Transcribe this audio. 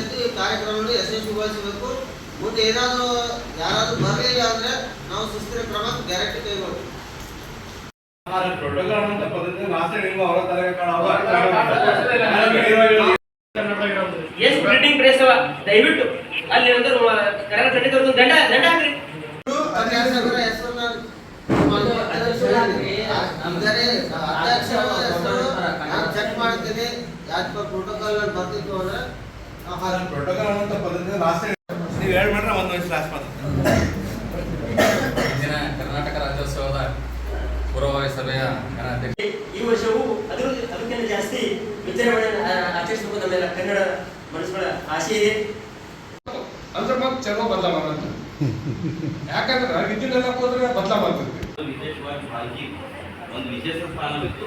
ಪೂರ್ಣಗೊಳಿಸಬೇಕು ಮುಂದೆ ಏನಾದರೂ ಯಾರಾದರೂ ಬರಲಿಲ್ಲ ಅಂದರೆ ನಾವು ಸುಸ್ಥಿರ ಕ್ರಮ ಗ್ಯಾರಂಟಿ ಕೈಗೊಳ್ತೀವಿ. ಎಷ್ಟು ಪ್ರಿಂಟಿಂಗ್ ಪ್ರೆಸ್ ಅವ? ದಯವಿಟ್ಟು. ಅಲ್ಲಿ ಒಂದು ಕನ್ನಡ ಖಂಡಿತ ದಂಡ ದಂಡ ಹಾಕ್ರಿ. ಚೆಕ್ ಮಾಡ್ತೀನಿ. ಯಾಕೆ ಪ್ರೋಟೋಕಾಲ್ ಬರ್ತಿತ್ತು ಅಂದ್ರೆ ಪ್ರೋಟೋಕಾಲ್ ಅಂತ ಪದ್ಧತಿ ಲಾಸ್ಟ್ ನೀವು ಮಾಡ್ರೆ ಒಂದು ನಿಮಿಷ ಲಾಸ್ಟ್ ಮಾತು ಇಂದಿನ ಕರ್ನಾಟಕ ರಾಜ್ಯೋತ್ಸವದ ಪೂರ್ವಭಾವಿ ಸಭೆಯ ಈ ವರ್ಷವೂ ಅದಕ್ಕಿಂತ ಜಾಸ್ತಿ ವಿಜೃಂಭಣೆ ಆಚರಿಸಬೇಕು ನಮ್ಮೆಲ್ಲ ಕನ್ನಡ ಮನಸ್ಸುಗಳ ಆಸೆ ಇದೆ ಅಂದ್ರೆ ಮತ್ತೆ ಚಲೋ ಬದಲಾವಣೆ ಯಾಕಂದ್ರೆ ವಿದ್ಯುತ್ ಹೋದ್ರೆ ಬದಲಾವಣೆ ವಿಶೇಷವಾಗಿ ಮಾಹಿತಿ ಒಂದು ವಿಶೇಷ ಸ್ಥಾನವಿತ್ತು